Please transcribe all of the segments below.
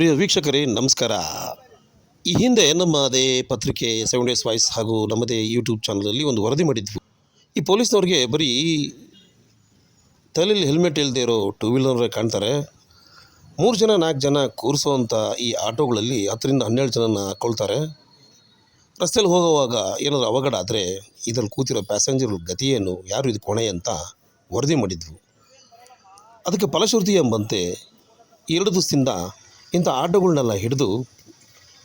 ಪ್ರಿಯ ವೀಕ್ಷಕರೇ, ನಮಸ್ಕಾರ. ಈ ಹಿಂದೆ ನಮ್ಮದೇ ಪತ್ರಿಕೆ ಸೆವೆನ್ ಡೇಸ್ ವಾಯ್ಸ್ ಹಾಗೂ ನಮ್ಮದೇ ಯೂಟ್ಯೂಬ್ ಚಾನಲಲ್ಲಿ ಒಂದು ವರದಿ ಮಾಡಿದ್ವು. ಈ ಪೊಲೀಸ್ನವ್ರಿಗೆ ಬರೀ ತಲೆಯಲ್ಲಿ ಹೆಲ್ಮೆಟ್ ಇಲ್ಲದೆ ಇರೋ ಟೂ ವೀಲರ್ ಕಾಣ್ತಾರೆ. ಮೂರು ಜನ, ನಾಲ್ಕು ಜನ ಕೂರಿಸುವಂಥ ಈ ಆಟೋಗಳಲ್ಲಿ ಹತ್ತರಿಂದ ಹನ್ನೆರಡು ಜನನ ಕೊಳ್ತಾರೆ ರಸ್ತೆಯಲ್ಲಿ ಹೋಗುವಾಗ ಏನಾದರೂ ಅವಘಡ ಆದರೆ ಇದರಲ್ಲಿ ಕೂತಿರೋ ಪ್ಯಾಸೆಂಜರ್ ಗತಿಯೇನು ಯಾರು ಇದು ಕೊಣೆ ಅಂತ ವರದಿ ಮಾಡಿದ್ವು. ಅದಕ್ಕೆ ಫಲಶ್ರುತಿ ಎಂಬಂತೆ ಎರಡು ದಿವಸದಿಂದ ಇಂಥ ಆಟೋಗಳನ್ನೆಲ್ಲ ಹಿಡಿದು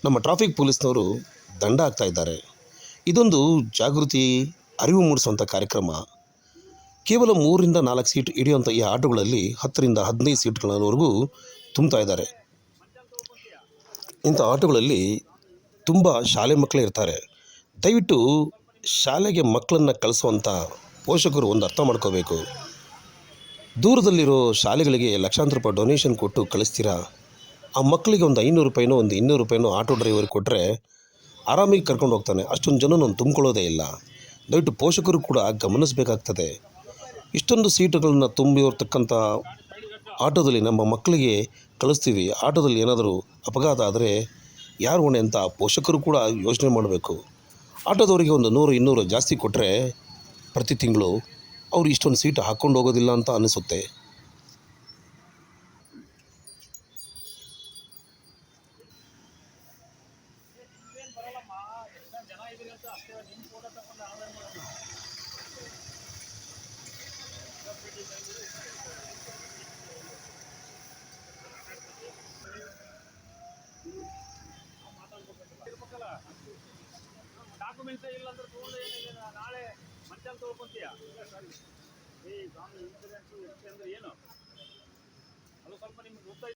ನಮ್ಮ ಟ್ರಾಫಿಕ್ ಪೊಲೀಸ್ನವರು ದಂಡ ಹಾಕ್ತಾ ಇದ್ದಾರೆ. ಇದೊಂದು ಜಾಗೃತಿ, ಅರಿವು ಮೂಡಿಸುವಂಥ ಕಾರ್ಯಕ್ರಮ. ಕೇವಲ ಮೂರರಿಂದ ನಾಲ್ಕು ಸೀಟ್ ಹಿಡಿಯುವಂಥ ಈ ಆಟೋಗಳಲ್ಲಿ ಹತ್ತರಿಂದ ಹದಿನೈದು ಸೀಟ್ಗಳವರೆಗೂ ತುಂಬ್ತಾ ಇದ್ದಾರೆ. ಇಂಥ ಆಟೋಗಳಲ್ಲಿ ತುಂಬ ಶಾಲೆ ಮಕ್ಕಳೇ ಇರ್ತಾರೆ. ದಯವಿಟ್ಟು ಶಾಲೆಗೆ ಮಕ್ಕಳನ್ನು ಕಳಿಸುವಂಥ ಪೋಷಕರು ಒಂದು ಅರ್ಥ ಮಾಡ್ಕೋಬೇಕು. ದೂರದಲ್ಲಿರೋ ಶಾಲೆಗಳಿಗೆ ಲಕ್ಷಾಂತರ ರೂಪಾಯಿ ಡೊನೇಷನ್ ಕೊಟ್ಟು ಕಳಿಸ್ತೀರಾ? ಆ ಮಕ್ಕಳಿಗೆ ಒಂದು ಐನೂರು ರೂಪಾಯಿನೋ, ಒಂದು ಇನ್ನೂರು ರೂಪಾಯಿನೋ ಆಟೋ ಡ್ರೈವರ್ ಕೊಟ್ಟರೆ ಆರಾಮಾಗಿ ಕರ್ಕೊಂಡು ಹೋಗ್ತಾನೆ. ಅಷ್ಟೊಂದು ಜನ ನಾನು ತುಂಬಿಕೊಳ್ಳೋದೇ ಇಲ್ಲ. ದಯವಿಟ್ಟು ಪೋಷಕರು ಕೂಡ ಗಮನಿಸಬೇಕಾಗ್ತದೆ. ಇಷ್ಟೊಂದು ಸೀಟುಗಳನ್ನು ತುಂಬಿರ್ತಕ್ಕಂಥ ಆಟೋದಲ್ಲಿ ನಮ್ಮ ಮಕ್ಕಳಿಗೆ ಕಳಿಸ್ತೀವಿ. ಆಟೋದಲ್ಲಿ ಏನಾದರೂ ಅಪಘಾತ ಆದರೆ ಯಾರು ಹೊಣೆ ಅಂತ ಪೋಷಕರು ಕೂಡ ಯೋಚನೆ ಮಾಡಬೇಕು. ಆಟೋದವರಿಗೆ ಒಂದು ನೂರು, ಇನ್ನೂರು ಜಾಸ್ತಿ ಕೊಟ್ಟರೆ ಪ್ರತಿ ತಿಂಗಳು ಅವ್ರು ಇಷ್ಟೊಂದು ಸೀಟ್ ಹಾಕ್ಕೊಂಡು ಹೋಗೋದಿಲ್ಲ ಅಂತ ಅನಿಸುತ್ತೆ. ಡಾಕ್ಯುಮೆಂಟ್ಸ್ ಇಲ್ಲ ಅಂದ್ರೆ ತಗೊಂಡು ಏನಿಲ್ಲ ನಾಳೆ ಮಧ್ಯಾಹ್ನ ತೊಳ್ಕೊಂತೀಯ? ಈ ಇನ್ಸೂರೆನ್ಸ್ ಎಷ್ಟು ಅಂದ್ರೆ ಏನು? ಅದು ಸ್ವಲ್ಪ ನಿಮ್ಗೆ ಗೊತ್ತಾಯ್ತು.